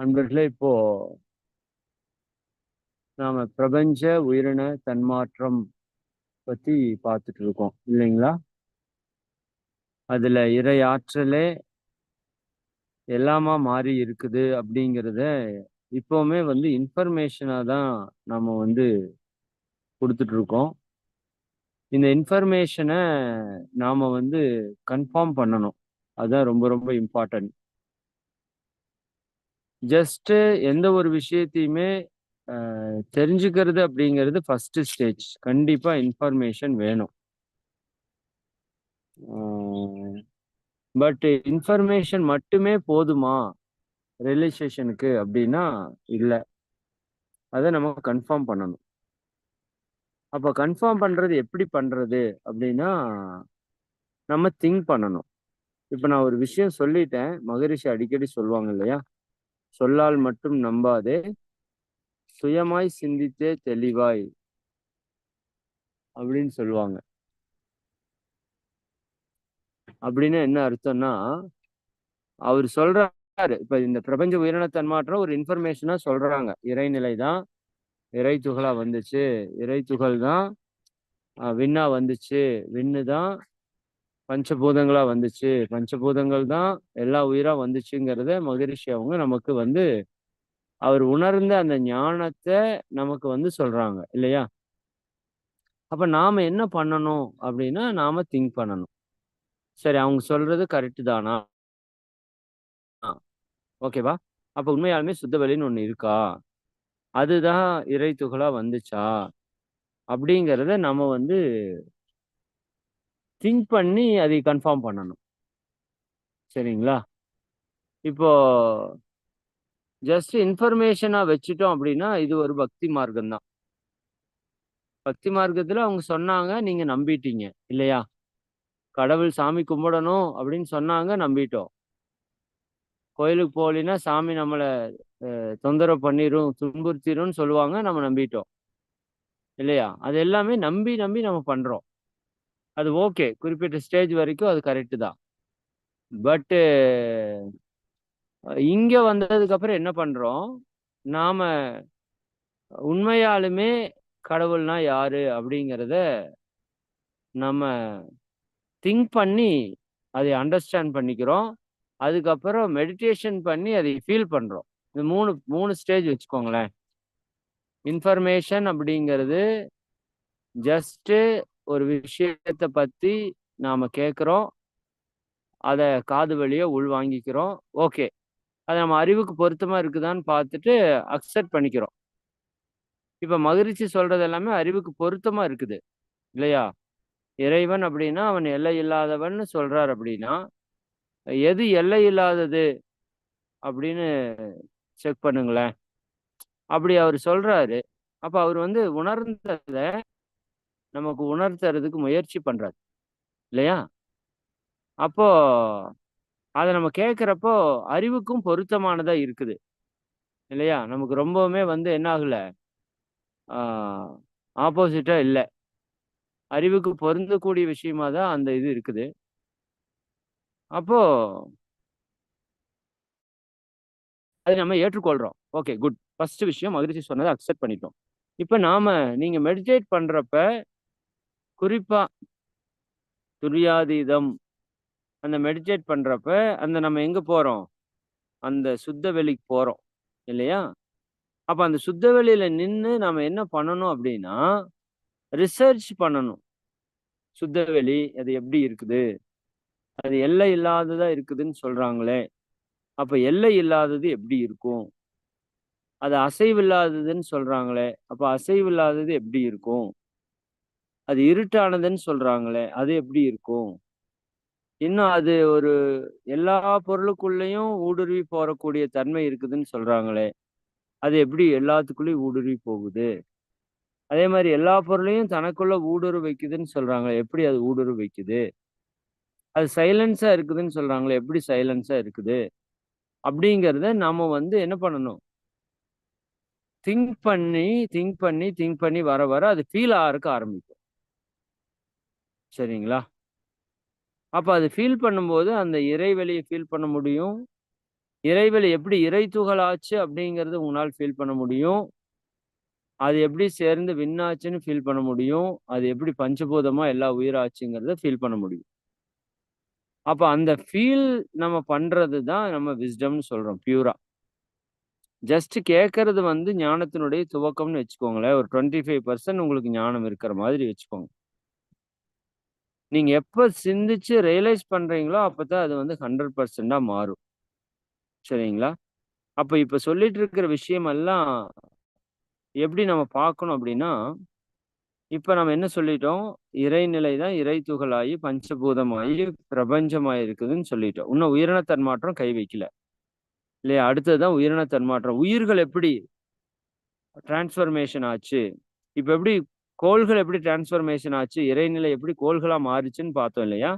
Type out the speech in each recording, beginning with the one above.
அன்பர்களே இப்போ நாம பிரபஞ்ச உயிரின தன்மாற்றம் பத்தி பார்த்துட்டு இருக்கோம் இல்லைங்களா? அதுல இறை ஆற்றலே எல்லாமா மாறி இருக்குது அப்படிங்கிறத இப்போவுமே வந்து இன்ஃபர்மேஷனாக தான் நாம வந்து கொடுத்துட்டு இருக்கோம் இந்த இன்ஃபர்மேஷனை நாம வந்து கன்ஃபார்ம் பண்ணணும். அதுதான் ரொம்ப ரொம்ப இம்பார்ட்டன்ட். ஜஸ்ட் எந்த ஒரு விஷயத்தையுமே தெரிஞ்சுக்கிறது அப்படிங்கிறது ஃபர்ஸ்ட் ஸ்டேஜ் கண்டிப்பா இன்ஃபர்மேஷன் வேணும். பட் இன்ஃபர்மேஷன் மட்டுமே போதுமா? ரியலைசேஷனுக்கு அப்படின்னா இல்லை. அதை நம்ம கன்ஃபார்ம் பண்ணணும். அப்போ கன்ஃபார்ம் பண்றது எப்படி பண்றது அப்படின்னா நம்ம திங்க் பண்ணணும். இப்போ நான் ஒரு விஷயம் சொல்லிட்டேன். மகரிஷி அடிக்கடி சொல்லுவாங்க இல்லையா? சொல்லால் மட்டும் நம்பாதே. சுயமாய் சிந்தித்தே தெளிவாய். அப்படின்னு சொல்லுவாங்க. அப்படின்னு என்ன அர்த்தம்னா அவர் சொல்றாரு. இப்ப இந்த பிரபஞ்ச உயிரின தன்மாற்றம் ஒரு இன்ஃபர்மேஷனா சொல்றாங்க. இறைநிலை தான் இறை துகளா வந்துச்சு. இறை துகள் தான் விண்ணா வந்துச்சு. விண்ணு தான் பஞ்சபூதங்களா வந்துச்சு. பஞ்சபூதங்கள் தான் எல்லா உயிரா வந்துச்சுங்கிறத மகரிஷி அவங்க நமக்கு வந்து அவர் உணர்ந்த அந்த ஞானத்தை நமக்கு வந்து சொல்றாங்க இல்லையா? அப்ப நாம என்ன பண்ணணும் அப்படின்னா நாம திங்க் பண்ணணும். சரி அவங்க சொல்றது கரெக்டு தானா? ஓகேவா அப்ப உண்மையாலுமே சுத்தவெளின்னு ஒண்ணு இருக்கா? அதுதான் இறை துகளா வந்துச்சா? அப்படிங்கிறத நம்ம வந்து திங்க் பண்ணி அதை கன்ஃபார்ம் பண்ணணும். சரிங்களா? இப்போ ஜஸ்ட் இன்ஃபர்மேஷனா வச்சுட்டோம் அப்படின்னா இது ஒரு பக்தி மார்க்கம் தான் பக்தி மார்க்கத்துல அவங்க சொன்னாங்க நீங்க நம்பிட்டீங்க இல்லையா? கடவுள் சாமி கும்பிடணும் அப்படின்னு சொன்னாங்க நம்பிட்டோம். கோயிலுக்கு போகலின்னா சாமி நம்மளை அஹ், தொந்தரவு பண்ணிரும் துன்புறுத்திரும்னு சொல்லுவாங்க நம்ம நம்பிட்டோம். இல்லையா? அது எல்லாமே நம்பி நம்பி நம்ம பண்றோம். அது ஓகே. குறிப்பிட்ட ஸ்டேஜ் வரைக்கும் அது கரெக்டு தான். பட்டு இங்கே வந்ததுக்கப்புறம் என்ன பண்ணுறோம் நாம் உண்மையாலுமே கடவுள்னா யாரு அப்படிங்கிறத நம்ம திங்க் பண்ணி அதை அண்டர்ஸ்டாண்ட் பண்ணிக்கிறோம். அதுக்கப்புறம் மெடிடேஷன் பண்ணி அதை ஃபீல் பண்ணுறோம் இந்த மூணு மூணு ஸ்டேஜ் வச்சுக்கோங்களேன். இன்ஃபர்மேஷன் அப்படிங்கிறது ஜஸ்ட்டு ஒரு விஷயத்தை பத்தி நாம கேட்குறோம் அதை காது வழியா உள்வாங்கிக்கிறோம் ஓகே. அது நம்ம அறிவுக்கு பொருத்தமா இருக்குதான்னு பார்த்துட்டு அக்செப்ட் பண்ணிக்கிறோம். இப்ப மகிழ்ச்சி சொல்றது எல்லாமே அறிவுக்கு பொருத்தமா இருக்குது. இல்லையா? இறைவன் அப்படின்னா அவன் எல்லை இல்லாதவன் சொல்றார் அப்படின்னா எது எல்லை இல்லாதது அப்படின்னு செக் பண்ணுங்களேன். அப்படி அவர் சொல்றாரு. அப்ப அவர் வந்து உணர்ந்ததை நமக்கு உணர்த்துறதுக்கு முயற்சி பண்றாரு. இல்லையா? அப்போ அதை நம்ம கேட்குறப்போ அறிவுக்கும் பொருத்தமானதா இருக்குது. இல்லையா? நமக்கு ரொம்பவுமே வந்து என்ன ஆகல? ஆப்போசிட்டா இல்லை. அறிவுக்கு பொருந்தக்கூடிய விஷயமா தான் அந்த இது இருக்குது. அப்போ அதை நம்ம ஏற்றுக்கொள்றோம். ஓகே குட் ஃபர்ஸ்ட் விஷயம் மகிழ்ச்சி சொன்னதை அக்செப்ட் பண்ணிட்டோம். இப்போ நாம நீங்க மெடிடேட் பண்றப்ப குறிப்பா துரியாதீதம் அந்த மெடிடேட் பண்றப்ப அந்த நம்ம எங்க போறோம்? அந்த சுத்த வெளிக்கு போறோம். இல்லையா? அப்ப அந்த சுத்த வெளியில நின்று நாம என்ன பண்ணணும் அப்படின்னா ரிசர்ச் பண்ணணும். சுத்த வெளி அது எப்படி இருக்குது? அது எல்லை இல்லாததா இருக்குதுன்னு சொல்றாங்களே. அப்ப எல்லை இல்லாதது எப்படி இருக்கும்? அது அசைவில்லாததுன்னு சொல்றாங்களே. அப்ப அசைவில்லாதது எப்படி இருக்கும்? அது இருட்டானதுன்னு சொல்றாங்களே அது எப்படி இருக்கும்? இன்னும் அது ஒரு எல்லா பொருளுக்குள்ளேயும் ஊடுருவி போறக்கூடிய தன்மை இருக்குதுன்னு சொல்றாங்களே அது எப்படி எல்லாத்துக்குள்ளேயும் ஊடுருவி போகுது? அதே மாதிரி எல்லா பொருளையும் தனக்குள்ள ஊடுருவ வைக்குதுன்னு சொல்றாங்களே எப்படி அது ஊடுருவ வைக்குது? அது சைலன்ஸா இருக்குதுன்னு சொல்றாங்களே எப்படி சைலன்ஸா இருக்குது? அப்படிங்கிறத நாம வந்து என்ன பண்ணணும்? திங்க் பண்ணி திங்க் பண்ணி திங்க் பண்ணி வர வர அது ஃபீல் ஆகிறக்க ஆரம்பிக்கும். சரிங்களா? அப்போ அது ஃபீல் பண்ணும்போது அந்த இறைவெளியை ஃபீல் பண்ண முடியும். இறைவெளி எப்படி இறை துகளாச்சு அப்படிங்கிறது உங்களால் ஃபீல் பண்ண முடியும். அது எப்படி சேர்ந்து விண்ணாச்சுன்னு ஃபீல் பண்ண முடியும். அது எப்படி பஞ்சபூதமாக எல்லா உயிராச்சுங்கிறத ஃபீல் பண்ண முடியும். அப்போ அந்த ஃபீல் நம்ம பண்ணுறது தான் நம்ம விஸ்டம்னு சொல்றோம் பியூரா ஜஸ்ட் கேட்கறது வந்து ஞானத்தினுடைய துவக்கம்னு வச்சுக்கோங்களேன். ஒரு டுவெண்ட்டி ஃபைவ் பர்சன்ட் உங்களுக்கு ஞானம் இருக்கிற மாதிரி வச்சுக்கோங்க. நீங்க எப்போ சிந்திச்சு ரியலைஸ் பண்றீங்களோ அப்பதான் அது வந்து ஹண்ட்ரட் பர்சன்டா மாறும். சரிங்களா? அப்போ இப்ப சொல்லிட்டு இருக்கிற விஷயம் எல்லாம் எப்படி நம்ம பார்க்கணும் அப்படின்னா இப்ப நம்ம என்ன சொல்லிட்டோம்? இறைநிலை தான் இறை துகளாகி பஞ்சபூதமாகி பிரபஞ்சமாக இருக்குதுன்னு சொல்லிட்டோம். இன்னும் உயிரின தன்மாற்றம் கை வைக்கல. இல்லையா? அடுத்ததுதான் உயிரின தன்மாற்றம் உயிர்கள் எப்படி டிரான்ஸ்ஃபர்மேஷன் ஆச்சு? இப்போ எப்படி கோள்கள் எப்படி டிரான்ஸ்ஃபர்மேஷன் ஆச்சு இறைநிலை எப்படி கோள்களாக மாறுச்சுன்னு பார்த்தோம் இல்லையா?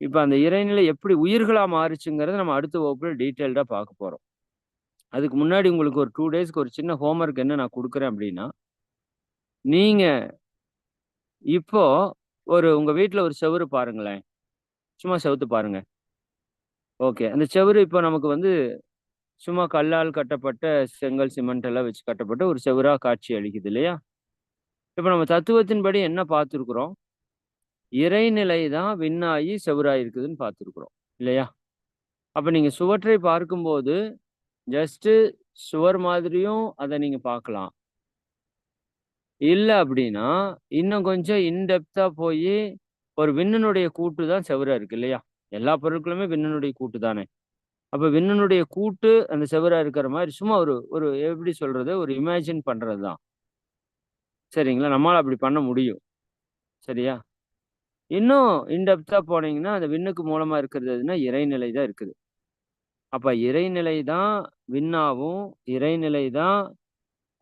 இப்போ அந்த இறைநிலை எப்படி உயிர்களாக மாறுச்சுங்கிறத நம்ம அடுத்த வகுப்பில் டீட்டெயில்டாக பார்க்க போகிறோம் அதுக்கு முன்னாடி உங்களுக்கு ஒரு டூ டேஸ்க்கு ஒரு சின்ன ஹோம்ஒர்க் என்ன நான் கொடுக்குறேன் அப்படின்னா நீங்கள் இப்போ ஒரு உங்கள் வீட்டில் ஒரு செவுரு பாருங்களேன். சும்மா செவுத்து பாருங்க. ஓகே அந்த செவுரு இப்போ நமக்கு வந்து சும்மா கல்லால் கட்டப்பட்ட செங்கல் சிமெண்ட் எல்லாம் வச்சு கட்டப்பட்ட ஒரு செவராக காட்சி அளிக்குது இல்லையா? இப்போ நம்ம தத்துவத்தின்படி என்ன பார்த்துருக்குறோம்? இறைநிலை தான் விண்ணாயி செவுராய் இருக்குதுன்னு பார்த்துருக்குறோம் இல்லையா? அப்ப நீங்க சுவற்றை பார்க்கும்போது ஜஸ்ட் சுவர் மாதிரியும் அதை நீங்க பார்க்கலாம். இல்ல அப்படின்னா இன்னும் கொஞ்சம் இன்டெப்தா போய் ஒரு விண்ணனுடைய கூட்டு தான் செவரா இருக்கு இல்லையா? எல்லா பொருட்களுமே விண்ணனுடைய கூட்டு தானே அப்ப விண்ணனுடைய கூட்டு அந்த செவரா இருக்கிற மாதிரி சும்மா ஒரு ஒரு எப்படி சொல்கிறது ஒரு இமேஜின் பண்ணுறது தான் சரிங்களா? நம்மளால அப்படி பண்ண முடியும். சரியா? இன்னும் இன்டெப்த்தாக போனீங்கன்னா அந்த விண்ணுக்கு மூலமா இருக்கிறது இறைநிலை தான் இருக்குது. அப்ப இறைநிலை தான் விண்ணாவும் இறைநிலை தான்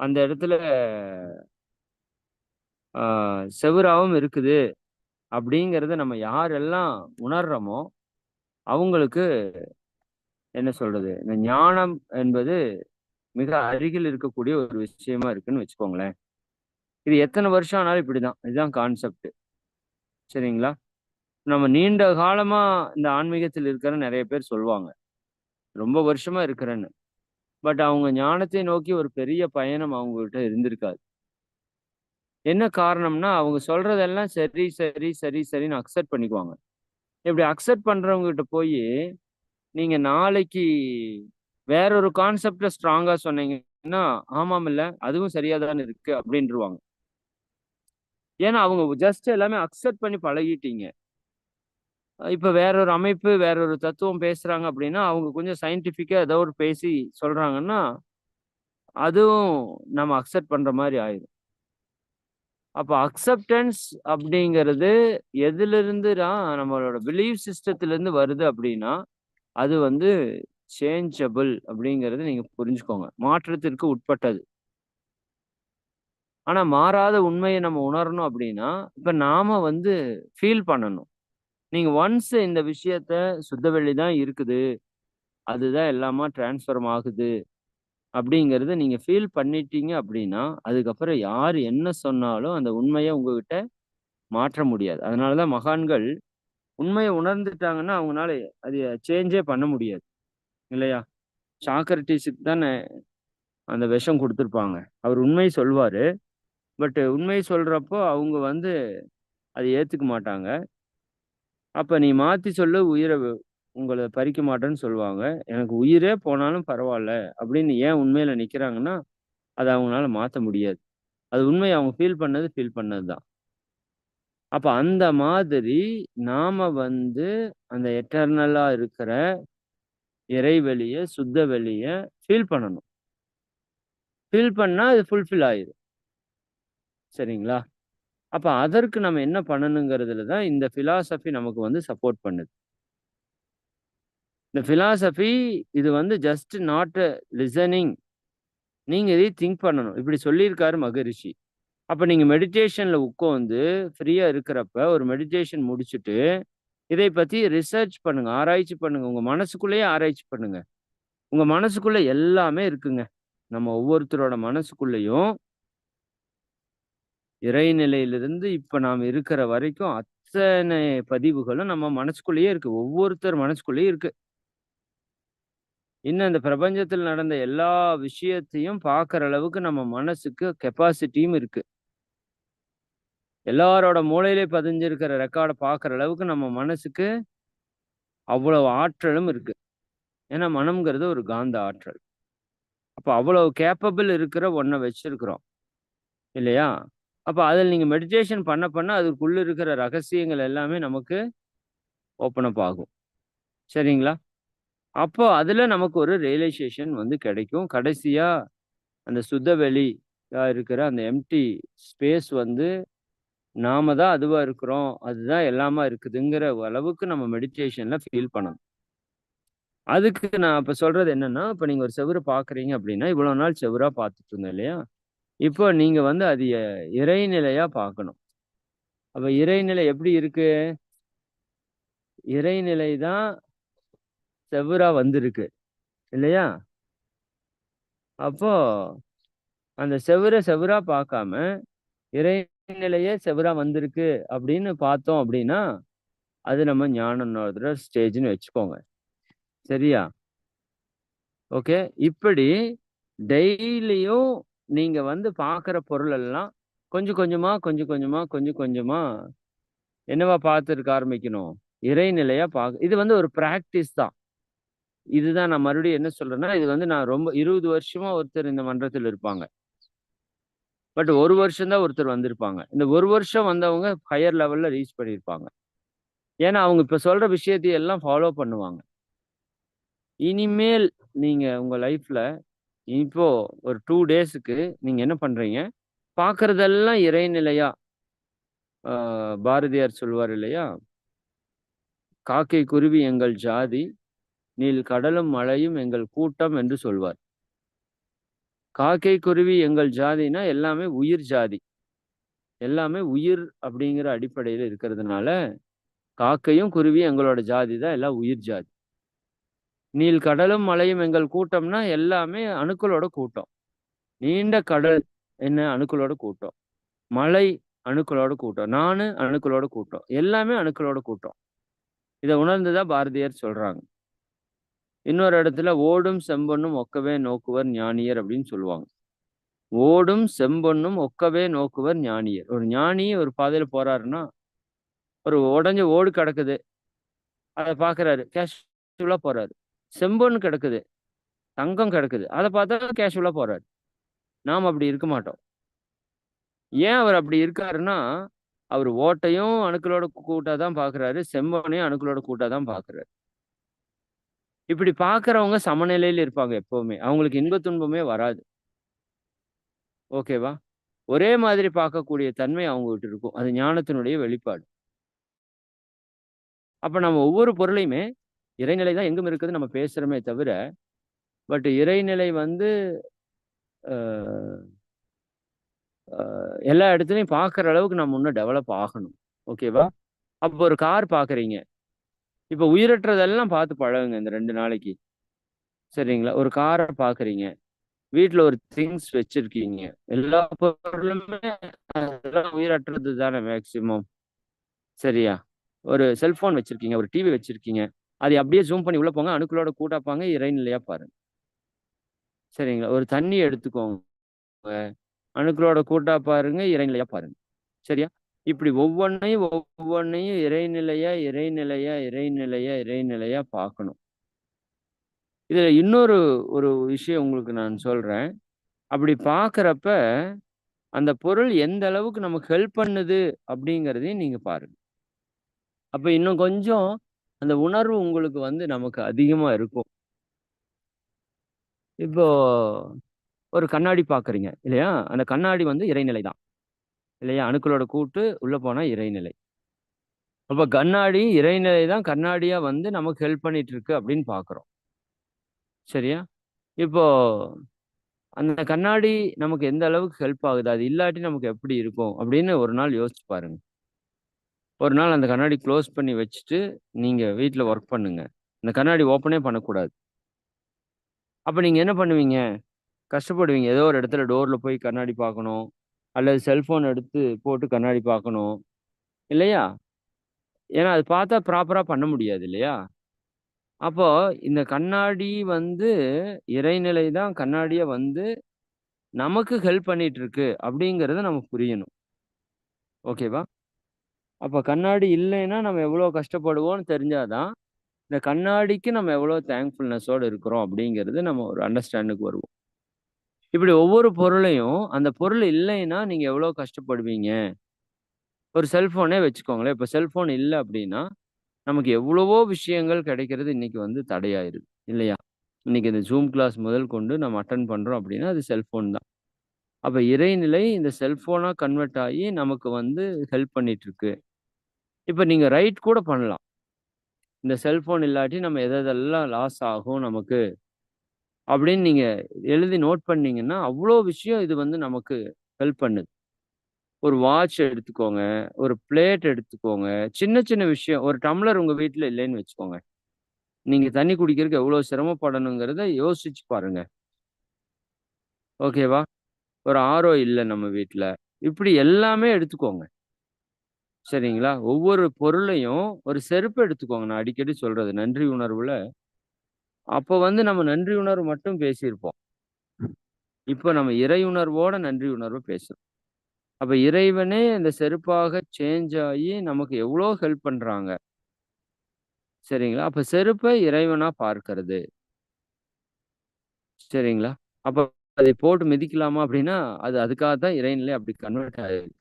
அந்த இடத்துல ஆஹ் இருக்குது. அப்படிங்கிறத நம்ம யாரெல்லாம் உணர்றோமோ அவங்களுக்கு என்ன சொல்றது? இந்த ஞானம் என்பது மிக அருகில் இருக்கக்கூடிய ஒரு விஷயமா இருக்குன்னு வச்சுக்கோங்களேன். இது எத்தனை வருஷம் ஆனாலும் இப்படிதான். இதுதான் கான்செப்ட் சரிங்களா? நம்ம நீண்ட காலமா இந்த ஆன்மீகத்தில் இருக்கிற நிறைய பேர் சொல்லுவாங்க ரொம்ப வருஷமா இருக்கிறேன்னு. பட் அவங்க ஞானத்தை நோக்கி ஒரு பெரிய பயணம் அவங்க கிட்ட இருந்திருக்காது. என்ன காரணம்னா அவங்க சொல்றதெல்லாம் சரி சரி சரி சரின்னு அக்செப்ட் பண்ணிக்குவாங்க. இப்படி அக்செப்ட் பண்றவங்க கிட்ட போய் நீங்க நாளைக்கு வேற ஒரு கான்செப்ட்ல ஸ்ட்ராங்கா சொன்னீங்கன்னா ஆமாம் இல்ல அதுவும் சரியா தானே இருக்கு அப்படின்ருவாங்க ஏன்னா அவங்க ஜஸ்ட் எல்லாமே அக்செப்ட் பண்ணி பழகிட்டீங்க. இப்போ வேற ஒரு அமைப்பு வேற ஒரு தத்துவம் பேசுறாங்க அப்படின்னா அவங்க கொஞ்சம் சயின்டிஃபிக்காக ஏதோ ஒரு பேசி சொல்றாங்கன்னா அதுவும் நம்ம அக்செப்ட் பண்ற மாதிரி ஆயிடும் அப்போ அக்செப்டன்ஸ் அப்படிங்கிறது எதுல தான் நம்மளோட பிலீஃப் சிஸ்டத்துல இருந்து வருது அப்படின்னா அது வந்து சேஞ்சபிள் அப்படிங்கிறது நீங்க புரிஞ்சுக்கோங்க. மாற்றத்திற்கு உட்பட்டது. ஆனா மாறாத உண்மையை நம்ம உணரணும் அப்படின்னா இப்ப நாம வந்து ஃபீல் பண்ணணும். நீங்க ஒன்ஸ் இந்த விஷயத்த சுத்தவெளி தான் இருக்குது. அதுதான் எல்லாமா டிரான்ஸ்ஃபர்ம் ஆகுது. அப்படிங்கிறத நீங்க ஃபீல் பண்ணிட்டீங்க அப்படின்னா அதுக்கப்புறம் யார் என்ன சொன்னாலும் அந்த உண்மையை உங்ககிட்ட மாற்ற முடியாது. அதனாலதான் மகான்கள் உண்மையை உணர்ந்துட்டாங்கன்னா அவங்களால அது சேஞ்சே பண்ண முடியாது. இல்லையா? சாக்ரட்டிஸுக்கு தானே அந்த விஷம் கொடுத்துருப்பாங்க. அவர் உண்மை சொல்வாரு. பட் உண்மையை சொல்றப்போ அவங்க வந்து அதை ஏத்துக்க மாட்டாங்க. அப்ப நீ மாத்தி சொல்லு உயிரை உங்களை பறிக்க மாட்டேன்னு சொல்லுவாங்க. எனக்கு உயிரே போனாலும் பரவாயில்ல அப்படின்னு ஏன் உண்மையில நிற்கிறாங்கன்னா அதை அவங்களால மாத்த முடியாது. அது உண்மையை அவங்க ஃபீல் பண்ணது ஃபீல் பண்ணது தான். அப்போ அந்த மாதிரி நாம வந்து அந்த எட்டர்னலாக இருக்கிற இறைவெளியை சுத்த வெளியை ஃபீல் பண்ணணும். ஃபீல் பண்ணா அது ஃபுல்ஃபில் ஆயிடும் சரிங்களா? அப்போ அதற்கு நம்ம என்ன பண்ணணுங்கிறதுல தான் இந்த பிலாசபி நமக்கு வந்து சப்போர்ட் பண்ணுது. இந்த ஃபிலாசபி இது வந்து ஜஸ்ட் நாட் லிசனிங் நீங்க இதை திங்க் பண்ணணும். இப்படி சொல்லியிருக்காரு மகரிஷி. அப்ப நீங்க மெடிடேஷன்ல உட்காந்து ஃப்ரீயா இருக்கிறப்ப ஒரு மெடிடேஷன் முடிச்சுட்டு இதை பத்தி ரிசர்ச் பண்ணுங்க ஆராய்ச்சி பண்ணுங்க. உங்க மனசுக்குள்ளேயே ஆராய்ச்சி பண்ணுங்க. உங்க மனசுக்குள்ளே எல்லாமே இருக்குங்க. நம்ம ஒவ்வொருத்தரோட மனசுக்குள்ளேயும் இறைநிலையிலிருந்து இப்ப நாம் இருக்கிற வரைக்கும் அத்தனை பதிவுகளும் நம்ம மனசுக்குள்ளேயே இருக்கு ஒவ்வொருத்தர் மனசுக்குள்ளேயே இருக்கு இன்னும் இந்த பிரபஞ்சத்தில் நடந்த எல்லா விஷயத்தையும் பார்க்குற அளவுக்கு நம்ம மனசுக்கு கெப்பாசிட்டியும் இருக்கு. எல்லாரோட மூளையிலே பதிஞ்சிருக்கிற ரெக்கார்டை பார்க்குற அளவுக்கு நம்ம மனசுக்கு அவ்வளவு ஆற்றலும் இருக்கு. ஏன்னா மனம்ங்கிறது ஒரு காந்த ஆற்றல். அப்ப அவ்வளவு கேப்பபிள் இருக்கிற ஒண்ண வச்சிருக்கிறோம். இல்லையா? அப்போ அதில் நீங்கள் மெடிடேஷன் பண்ண பண்ண அதுக்குள்ளே இருக்கிற ரகசியங்கள் எல்லாமே நமக்கு ஓப்பன் அப் ஆகும். சரிங்களா? அப்போ அதில் நமக்கு ஒரு ரியலைசேஷன் வந்து கிடைக்கும். கடைசியாக அந்த சுத்தவெளியாக இருக்கிற அந்த எம்டி ஸ்பேஸ் வந்து நாம தான் அதுவாக இருக்கிறோம். அதுதான் எல்லாமா இருக்குதுங்கிற அளவுக்கு நம்ம மெடிடேஷனில் ஃபீல் பண்ணணும். அதுக்கு நான் இப்போ சொல்கிறது என்னன்னா, இப்போ நீங்கள் ஒரு செவுரு பார்க்குறீங்க அப்படின்னா, இவ்வளோ நாள் செவராக பார்த்துட்டு இருந்தோம் இல்லையா? இப்போ நீங்க வந்து அது இறைநிலையா பார்க்கணும். அப்ப இறைநிலை எப்படி இருக்கு? இறைநிலை தான் செவுரா வந்திருக்கு. இல்லையா? அப்போ அந்த செவுர செவுரா பார்க்காம, இறைநிலையே செவுரா வந்திருக்கு அப்படின்னு பார்த்தோம் அப்படின்னா, அது நம்ம ஞானனோதர ஸ்டேஜ்னு வச்சுக்கோங்க. சரியா? ஓகே. இப்படி டெய்லியும் நீங்க வந்து பார்க்குற பொருள் எல்லாம் கொஞ்சம் கொஞ்சமா, கொஞ்சம் கொஞ்சமா, கொஞ்சம் கொஞ்சமா என்னவா பார்த்துருக்க ஆரம்பிக்கணும்? இறைநிலையா பார்க்க இது வந்து ஒரு பிராக்டிஸ் தான். இதுதான் நான் மறுபடியும் என்ன சொல்றேன்னா, இது வந்து நான் ரொம்ப 20 வருஷமா ஒருத்தர் இந்த மன்றத்தில் இருப்பாங்க. பட் ஒரு வருஷம் தான் ஒருத்தர் வந்திருப்பாங்க. இந்த ஒரு வருஷம் வந்தவங்க ஹையர் லெவல்ல ரீச் பண்ணியிருப்பாங்க. ஏன்னா, அவங்க இப்ப சொல்ற விஷயத்தையெல்லாம் ஃபாலோ பண்ணுவாங்க. இனிமேல் நீங்க உங்க லைஃப்ல இப்போ ஒரு டூ டேஸுக்கு நீங்க என்ன பண்றீங்க? பார்க்கறதெல்லாம் இறைநிலையா பாரதியார் சொல்வார் இல்லையா? "காக்கை குருவி எங்கள் ஜாதி, நீல் கடலும் மழையும் எங்கள் கூட்டம்" என்று சொல்வார். காக்கை குருவி எங்கள் ஜாதின்னா எல்லாமே உயிர் ஜாதி. எல்லாமே உயிர் அப்படிங்கிற அடிப்படையில இருக்கிறதுனால, காக்கையும் குருவி எங்களோட ஜாதி தான் எல்லாம் உயிர் ஜாதி. நீல் கடலும் மலையும் எங்கள் கூட்டம்னா எல்லாமே அணுக்களோட கூட்டம். நீண்ட கடல் என்ன அணுக்களோட கூட்டம். மலை அணுக்களோட கூட்டம். நானு அணுக்களோட கூட்டம். எல்லாமே அணுக்களோட கூட்டம். இதை உணர்ந்து தான் பாரதியார் சொல்றாங்க. இன்னொரு இடத்துல "ஓடும் செம்பொன்னும் ஒக்கவே நோக்குவர் ஞானியர்" அப்படின்னு சொல்லுவாங்க. "ஓடும் செம்பொன்னும் ஒக்கவே நோக்குவர் ஞானியர்." ஒரு ஞானி ஒரு பாதையில போறாருன்னா, ஒரு உடஞ்ச ஓடு கிடக்குது. அத பாக்குறாரு கேஷுவலா போறாரு. செம்பொன் கிடக்குது. தங்கம் கிடக்குது. அத பார்த்தா கேஷுவலா போறாரு. நாம அப்படி இருக்க மாட்டோம். ஏன் அவர் அப்படி இருக்காருன்னா, அவர் ஓட்டையும் அணுக்களோட கூட்டாக தான் பார்க்குறாரு. செம்பனையும் அணுக்களோட கூட்டாக தான் பார்க்குறாரு. இப்படி பார்க்குறவங்க சமநிலையில இருப்பாங்க எப்போவுமே அவங்களுக்கு இன்ப துன்பமே வராது. ஓகேவா? ஒரே மாதிரி பார்க்கக்கூடிய தன்மை அவங்ககிட்ட இருக்கும். அது ஞானத்தினுடைய வெளிப்பாடு. அப்ப நம்ம ஒவ்வொரு பொருளையுமே இறைநிலை தான் எங்கும் இருக்குது நம்ம பேசுறோமே தவிர, பட் இறைநிலை வந்து எல்லா இடத்துலையும் பார்க்குற அளவுக்கு நம்ம இன்னும் டெவலப் ஆகணும். ஓகேவா? அப்போ ஒரு கார் பார்க்குறீங்க. இப்போ உயிரற்றதெல்லாம் பார்த்து பழகுங்க இந்த ரெண்டு நாளைக்கு. சரிங்களா? ஒரு காரை பார்க்குறீங்க. வீட்டில் ஒரு திங்ஸ் வச்சிருக்கீங்க. எல்லா பொருளுமே அதெல்லாம் உயிரற்றது தானே மேக்சிமம் சரியா? ஒரு செல்ஃபோன் வச்சிருக்கீங்க. ஒரு டிவி வச்சிருக்கீங்க. அதை அப்படியே ஜூம் பண்ணி உள்ள போங்க. அணுக்களோட கூட்டா பாருங்க. இறைநிலையா பாருங்க. சரிங்களா? ஒரு தண்ணி எடுத்துக்கோங்க. அணுக்களோட கூட்டா பாருங்க. இறைநிலையா பாருங்க. சரியா? இப்படி ஒவ்வொன்னையும் ஒவ்வொன்னையும் இறைநிலையா, இறைநிலையா, இறைநிலையா, இறைநிலையா பார்க்கணும். இதுல இன்னொரு ஒரு விஷயம் உங்களுக்கு நான் சொல்றேன். அப்படி பார்க்குறப்ப அந்த பொருள் எந்த அளவுக்கு நமக்கு ஹெல்ப் பண்ணுது அப்படிங்கிறதையும் நீங்க பாருங்க. அப்ப இன்னும் கொஞ்சம் அந்த உணர்வு உங்களுக்கு வந்து நமக்கு அதிகமா இருக்கும். இப்போ ஒரு கண்ணாடி பார்க்குறீங்க இல்லையா? அந்த கண்ணாடி வந்து இறைநிலை தான். இல்லையா? அணுக்களோட கூட்டு உள்ள போனால் இறைநிலை. அப்போ கண்ணாடி இறைநிலை தான் கண்ணாடியா வந்து நமக்கு ஹெல்ப் பண்ணிட்டு இருக்கு அப்படின்னு பார்க்குறோம். சரியா? இப்போ அந்த கண்ணாடி நமக்கு எந்த அளவுக்கு ஹெல்ப் ஆகுது? அது இல்லாட்டி நமக்கு எப்படி இருக்கும்? அப்படின்னு ஒரு நாள் யோசிச்சு பாருங்க. ஒரு நாள் அந்த கண்ணாடி க்ளோஸ் பண்ணி வச்சுட்டு, நீங்கள் வீட்டில் ஒர்க் பண்ணுங்க. இந்த கண்ணாடி ஓப்பனே பண்ணக்கூடாது. அப்போ நீங்கள் என்ன பண்ணுவீங்க? கஷ்டப்படுவீங்க. ஏதோ ஒரு இடத்துல டோரில் போய் கண்ணாடி பார்க்கணும். அல்லது செல்ஃபோன் எடுத்து போட்டு கண்ணாடி பார்க்கணும். இல்லையா? ஏன்னா அது பார்த்தா ப்ராப்பராக பண்ண முடியாது இல்லையா? அப்போ இந்த கண்ணாடி வந்து இறைநிலை தான் கண்ணாடியை வந்து நமக்கு ஹெல்ப் பண்ணிட்டு இருக்கு அப்படிங்கிறத நம்ம புரியணும். ஓகேவா? அப்போ கண்ணாடி இல்லைன்னா நம்ம எவ்வளோ கஷ்டப்படுவோம்னு தெரிஞ்சாதான் இந்த கண்ணாடிக்கு நம்ம எவ்வளோ தேங்க்ஃபுல்னஸோடு இருக்கிறோம் அப்படிங்கிறது நம்ம ஒரு அண்டர்ஸ்டாண்டுக்கு வருவோம். இப்படி ஒவ்வொரு பொருளையும் அந்த பொருள் இல்லைன்னா நீங்கள் எவ்வளோ கஷ்டப்படுவீங்க? ஒரு செல்ஃபோனே வச்சுக்கோங்களேன். இப்போ செல்ஃபோன் இல்லை அப்படின்னா, நமக்கு எவ்வளவோ விஷயங்கள் கிடைக்கிறது இன்னைக்கு வந்து தடையாயிருது. இல்லையா? இன்னைக்கு இந்த ஜூம் கிளாஸ் முதல் கொண்டு நம்ம அட்டன் பண்ணுறோம் அப்படின்னா, அது செல்ஃபோன் தான். அப்போ இறைநிலை இந்த செல்ஃபோனாக கன்வெர்ட் ஆகி நமக்கு வந்து ஹெல்ப் பண்ணிட்டு இருக்கு. இப்ப நீங்க ரைட் கூட பண்ணலாம். இந்த செல்ஃபோன் இல்லாட்டி நம்ம எதெல்லாம் லாஸ் ஆகும் நமக்கு அப்படின்னு நீங்க எழுதி நோட் பண்ணீங்கன்னா, அவ்வளோ விஷயம் இது வந்து நமக்கு ஹெல்ப் பண்ணுது. ஒரு வாட்ச் எடுத்துக்கோங்க, ஒரு பிளேட் எடுத்துக்கோங்க. சின்ன சின்ன விஷயம். ஒரு டம்ளர் உங்க வீட்டில் இல்லைன்னு வச்சுக்கோங்க. நீங்க தண்ணி குடிக்கிறதுக்கு எவ்வளோ சிரமப்படணுங்கிறத யோசிச்சு பாருங்க. ஓகேவா? ஒரு ஆரோ இல்ல நம்ம வீட்டில் இப்படி எல்லாமே எடுத்துக்கோங்க. சரிங்களா? ஒவ்வொரு பொருளையும் ஒரு செருப்பு எடுத்துக்கோங்க. நான் அடிக்கடி சொல்றது நன்றி உணர்வுல அப்போ வந்து நம்ம நன்றி உணர்வு மட்டும் பேசியிருப்போம். இப்போ நம்ம இறை உணர்வோட நன்றி உணர்வு பேசுறோம். அப்ப இறைவனே இந்த செருப்பாக சேஞ்ச் ஆகி நமக்கு எவ்வளோ ஹெல்ப் பண்றாங்க. சரிங்களா? அப்போ செருப்பை இறைவனா பார்க்கறது சரிங்களா? அப்போ அதை போட்டு மிதிக்கலாமா அப்படின்னா, அது அதுக்காக தான் இறைநிலை அப்படி கன்வெர்ட் ஆயிருக்கு.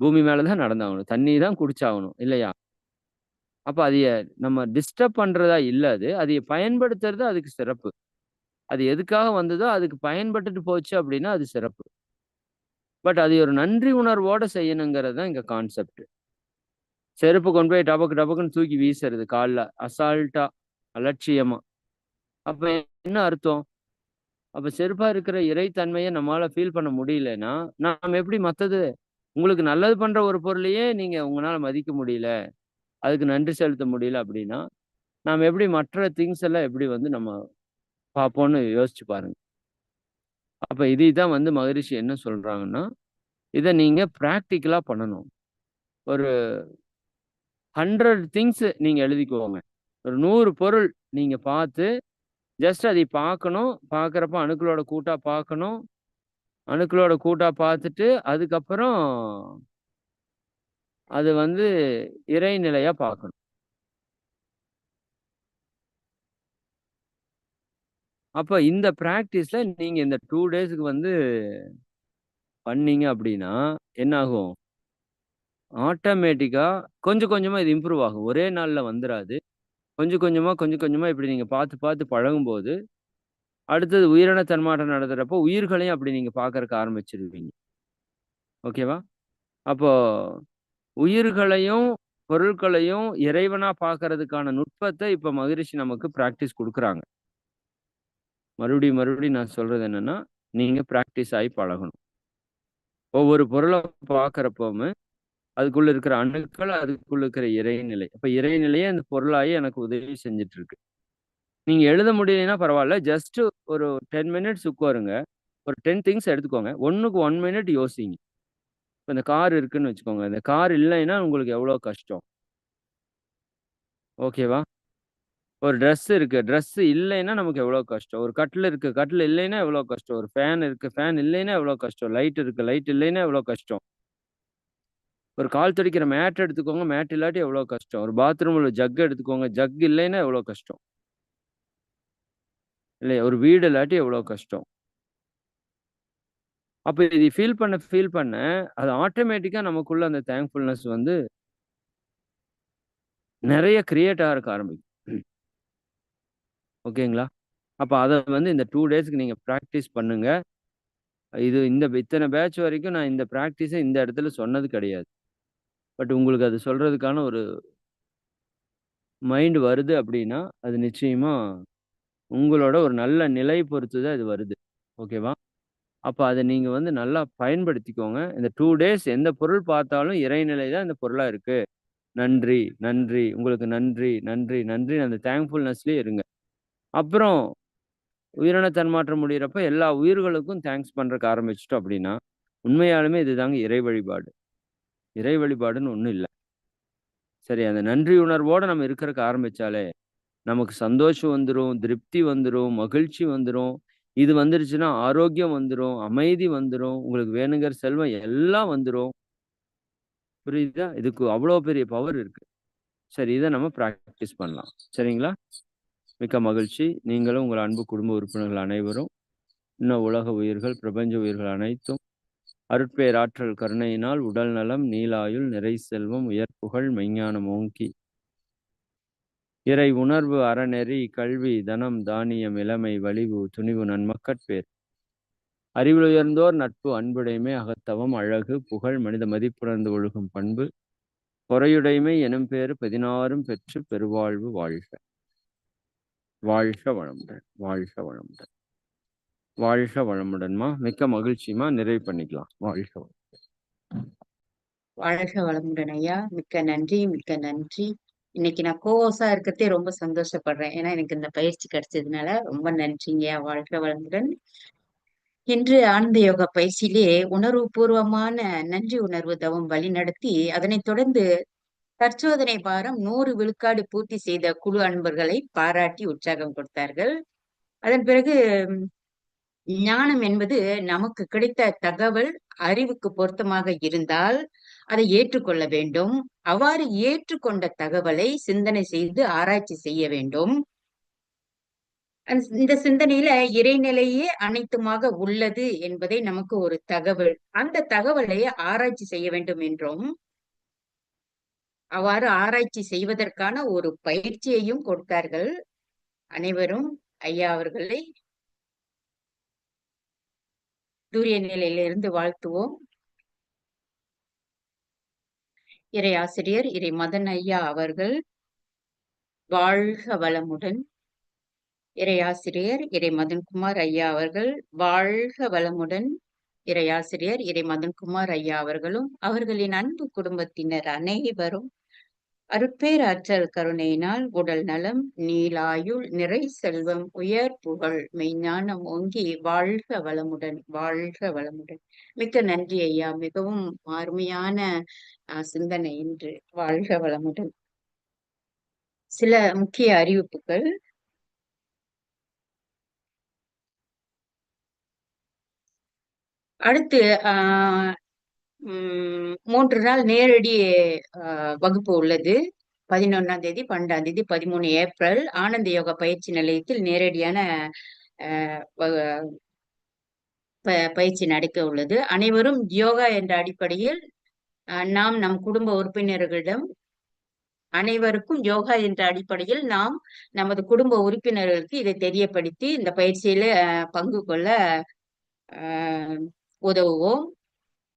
பூமி மேலே தான் நடந்தாகணும். தண்ணி தான் குடிச்சாகணும். இல்லையா? அப்ப அதைய நம்ம டிஸ்டர்ப் பண்றதா இல்ல அது. அதைய பயன்படுத்துறது அதுக்கு சிறப்பு. அது எதுக்காக வந்ததோ அதுக்கு பயன்பட்டுட்டு போச்சு அப்படின்னா அது சிறப்பு. பட் அது ஒரு நன்றி உணர்வோட செய்யணுங்கிறது தான் இங்க கான்செப்ட். செருப்பு கொண்டு போய் டபக்கு டபக்குன்னு தூக்கி வீசுறது காலில் அசால்ட்டா, அலட்சியமா. அப்ப என்ன அர்த்தம்? அப்ப செருப்பா இருக்கிற இறைத்தன்மையை நம்மளால் ஃபீல் பண்ண முடியலன்னா, நாம் எப்படி மற்றது உங்களுக்கு நல்லது பண்ற ஒரு பொருளையே நீங்க உங்களால மதிக்க முடியல. அதுக்கு நன்றி செலுத்த முடியல அப்படின்னா, நாம் எப்படி மற்ற திங்ஸ் எல்லாம் எப்படி வந்து நம்ம பார்ப்போம்னு யோசிச்சு பாருங்க. அப்ப இதுதான் வந்து மகரிஷி என்ன சொல்றாங்கன்னா, இதை நீங்க ப்ராக்டிக்கலா பண்ணணும். ஒரு 100 திங்ஸ் நீங்க எழுதிக்கோங்க. ஒரு நூறு பொருள் நீங்க பார்த்து, ஜஸ்ட் அதை பார்க்கணும். பார்க்குறப்ப அணுக்களோட கூட்டா பார்க்கணும். அணுக்களோட கூட்டா பார்த்துட்டு, அதுக்கப்புறம் அது வந்து இறைநிலையா பார்க்கணும். அப்போ இந்த ப்ராக்டிஸில் நீங்கள் இந்த டூ டேஸுக்கு வந்து பண்ணீங்க அப்படின்னா, என்னாகும் ஆட்டோமேட்டிக்காக கொஞ்சம் கொஞ்சமாக இது இம்ப்ரூவ் ஆகும். ஒரே நாளில் வந்துடாது கொஞ்சம் கொஞ்சமாக கொஞ்சம் கொஞ்சமாக இப்படி நீங்கள் பார்த்து பார்த்து பழகும்போது, அடுத்தது உயிரின தன்மாற்றம் நடத்துகிறப்போ உயிர்களையும் அப்படி நீங்கள் பார்க்கறக்கு ஆரம்பிச்சிருவீங்க ஓகேவா? அப்போ உயிர்களையும், பொருட்களையும் இறைவனா பார்க்கறதுக்கான நுட்பத்தை இப்போ மகிழ்ச்சி நமக்கு ப்ராக்டிஸ் கொடுக்குறாங்க மறுபடியும் மறுபடியும் நான் சொல்றது என்னன்னா, நீங்க ப்ராக்டிஸ் ஆகி பழகணும். ஒவ்வொரு பொருளை பார்க்குறப்பவுமே அதுக்குள்ள இருக்கிற அணுக்கள், அதுக்குள்ள இருக்கிற இறைநிலை. அப்போ இறைநிலையே அந்த பொருளாகி எனக்கு உதவி செஞ்சுட்டு இருக்கு. நீங்க எழுத முடியலன்னா பரவாயில்ல ஜஸ்ட் ஒரு 10 மினிட்ஸ் உட்காருங்க. ஒரு 10 திங்ஸ் எடுத்துக்கோங்க. 1க்கு 1 மினிட் யோசிங்க. இப்போ இந்த கார் இருக்குன்னு வச்சுக்கோங்க. இந்த கார் இல்லைன்னா உங்களுக்கு எவ்வளோ கஷ்டம்? ஓகேவா? ஒரு ட்ரெஸ் இருக்கு. ட்ரெஸ் இல்லைன்னா நமக்கு எவ்வளோ கஷ்டம்? ஒரு கட்டில் இருக்கு. கட்டில் இல்லைன்னா எவ்வளோ கஷ்டம்? ஒரு ஃபேன் இருக்கு. ஃபேன் இல்லைன்னா எவ்வளோ கஷ்டம்? லைட் இருக்கு. லைட் இல்லைன்னா எவ்வளோ கஷ்டம்? ஒரு கால் துடைக்கிற மேட் எடுத்துக்கோங்க. மேட் இல்லாட்டி எவ்வளோ கஷ்டம்? ஒரு பாத்ரூம்ல ஜக் எடுத்துக்கோங்க. ஜக் இல்லைன்னா எவ்வளோ கஷ்டம்? இல்லையா? ஒரு வீடு இல்லாட்டி எவ்வளோ கஷ்டம்? அப்போ இது ஃபீல் பண்ண ஃபீல் பண்ண, அது ஆட்டோமேட்டிக்காக நமக்குள்ள அந்த தேங்க்ஃபுல்னஸ் வந்து நிறைய கிரியேட் ஆகறக்கு ஆரம்பிக்கும். ஓகேங்களா? அப்போ அதை வந்து இந்த டூ டேஸ்க்கு நீங்கள் ப்ராக்டிஸ் பண்ணுங்க. இது இந்த இத்தனை பேட்ச் வரைக்கும் நான் இந்த ப்ராக்டிஸை இந்த இடத்துல சொன்னது கிடையாது. பட் உங்களுக்கு அது சொல்கிறதுக்கான ஒரு மைண்ட் வருது அப்படின்னா, அது நிச்சயமாக உங்களோட ஒரு நல்ல நிலை பொறுத்து தான் இது வருது. ஓகேவா? அப்போ அதை நீங்க வந்து நல்லா பயன்படுத்திக்கோங்க. இந்த டூ டேஸ் எந்த பொருள் பார்த்தாலும் இறைநிலை தான் இந்த பொருளா இருக்கு. நன்றி, நன்றி, உங்களுக்கு நன்றி, நன்றி, நன்றி அந்த தேங்க்ஃபுல்னஸ்லயே இருங்க. அப்புறம் உயிரின தன்மாற்றம் முடியிறப்ப எல்லா உயிர்களுக்கும் தேங்க்ஸ் பண்ணுறக்கு ஆரம்பிச்சிட்டோம் அப்படின்னா, உண்மையாலுமே இதுதாங்க இறை வழிபாடு. இறை வழிபாடுன்னு ஒண்ணும் இல்ல. சரி அந்த நன்றி உணர்வோட நம்ம இருக்கறக்கு ஆரம்பிச்சாலே, நமக்கு சந்தோஷம் வந்துடும் திருப்தி வந்துடும் மகிழ்ச்சி வந்துடும் இது வந்துருச்சுன்னா ஆரோக்கியம் வந்துரும், அமைதி வந்துடும் உங்களுக்கு வேணுங்கிற செல்வம் எல்லாம் வந்துடும் புரியுதா? இதுக்கு அவ்வளோ பெரிய பவர் இருக்கு. சரி, இதை நம்ம ப்ராக்டிஸ் பண்ணலாம். சரிங்களா? மிக்க மகிழ்ச்சி. நீங்களும் உங்கள் அன்பு குடும்ப உறுப்பினர்கள் அனைவரும், இன்னும் உலக உயிர்கள், பிரபஞ்ச உயிர்கள் அனைத்தும் அருட்பேராற்றல் கருணையினால் உடல் நலம், நீலாயுள் நிறை செல்வம், உயர் புகழ், மெய்ஞானம் ஓங்கி இறை உணர்வு, அறநெறி, கல்வி, தனம், தானியம், இளமை, வலிவு, துணிவு, நன்மக்கட்பேர் அறிவிலுயர்ந்தோர் நட்பு, அன்புடைமை, அகத்தவம், அழகு, புகழ், மனித மதிப்புணர்ந்து ஒழுகும் பண்பு, பொறையுடைமை எனும் பேர் பதினாறும் பெற்று பெருவாழ்வு வாழ்க. வாழ்க வளமுடன், வாழ்க வளமுடன். வாழ்க வளமுடன்மா. மிக்க மகிழ்ச்சியுமா நிறைவு பண்ணிக்கலாம். வாழ்க வளமுடன். வாழ்க வளமுடன் ஐயா. மிக்க நன்றி, மிக்க நன்றி. இன்னைக்கு நான் கோவஸா இருக்கிறதே ரொம்ப சந்தோஷப்படுறேன். ஏன்னா எனக்கு இந்த பயிற்சி கிடைச்சதுனால ரொம்ப நன்றிங்க வாழ்க வளமுடன். இன்று ஆனந்த யோகா பயிற்சியிலே உணர்வுபூர்வமான நன்றி உணர்வு தவம் வழிநடத்தி, அதனைத் தொடர்ந்து தற்சோதனை பாரம் நூறு விழுக்காடு பூர்த்தி செய்த குழு அன்பர்களை பாராட்டி உற்சாகம் கொடுத்தார்கள். அதன் பிறகு ஞானம் என்பது நமக்கு கிடைத்த தகவல் அறிவுக்கு பொருத்தமாக இருந்தால் அதை ஏற்றுக்கொள்ள வேண்டும். அவ்வாறு ஏற்றுக்கொண்ட தகவலை சிந்தனை செய்து ஆராய்ச்சி செய்ய வேண்டும். இந்த சிந்தனையில இறைநிலையே அனைத்துமாக உள்ளது என்பதை நமக்கு ஒரு தகவல். அந்த தகவலை ஆராய்ச்சி செய்ய வேண்டும் என்றும், அவ்வாறு ஆராய்ச்சி செய்வதற்கான ஒரு பயிற்சியையும் கொடுத்தார்கள். அனைவரும் ஐயா அவர்களை தூரிய நிலையிலிருந்து வாழ்த்துவோம். இறை ஆசிரியர் இறை மதன் ஐயா அவர்கள் வாழ்க வளமுடன். இறை ஆசிரியர் இறை மதன்குமார் ஐயா அவர்கள் வாழ்க வளமுடன். இறை ஆசிரியர் இறை மதன்குமார் ஐயா அவர்களும், அவர்களின் அன்பு குடும்பத்தினர் அனைவரும் அருட்பேராற்றல் கருணையினால் உடல் நலம், நீலாயுள் நிறை செல்வம், உயர் புகழ், மெய்ஞானம் ஓங்கி வாழ்க வளமுடன், வாழ்க வளமுடன். மிக்க நன்றி ஐயா. மிகவும் அருமையான சிந்தனை இன்று. வாழ்க வளமுடன். சில முக்கிய அறிவிப்புகள். அடுத்து ஆஹ் மூன்று நாள் நேரடி வகுப்பு உள்ளது. 11ஆம் தேதி, 12ஆம் தேதி, 13 ஏப்ரல் ஆனந்த யோகா பயிற்சி நிலையத்தில் நேரடியான ப பயிற்சி நடக்க உள்ளது. அனைவரும் யோகா என்ற அடிப்படையில் நாம் நம் குடும்ப உறுப்பினர்களிடம் அனைவருக்கும் யோகா என்ற அடிப்படையில் நாம் நமது குடும்ப உறுப்பினர்களுக்கு இதை தெரியப்படுத்தி இந்த பயிற்சியில பங்கு கொள்ள உதவுவோம்.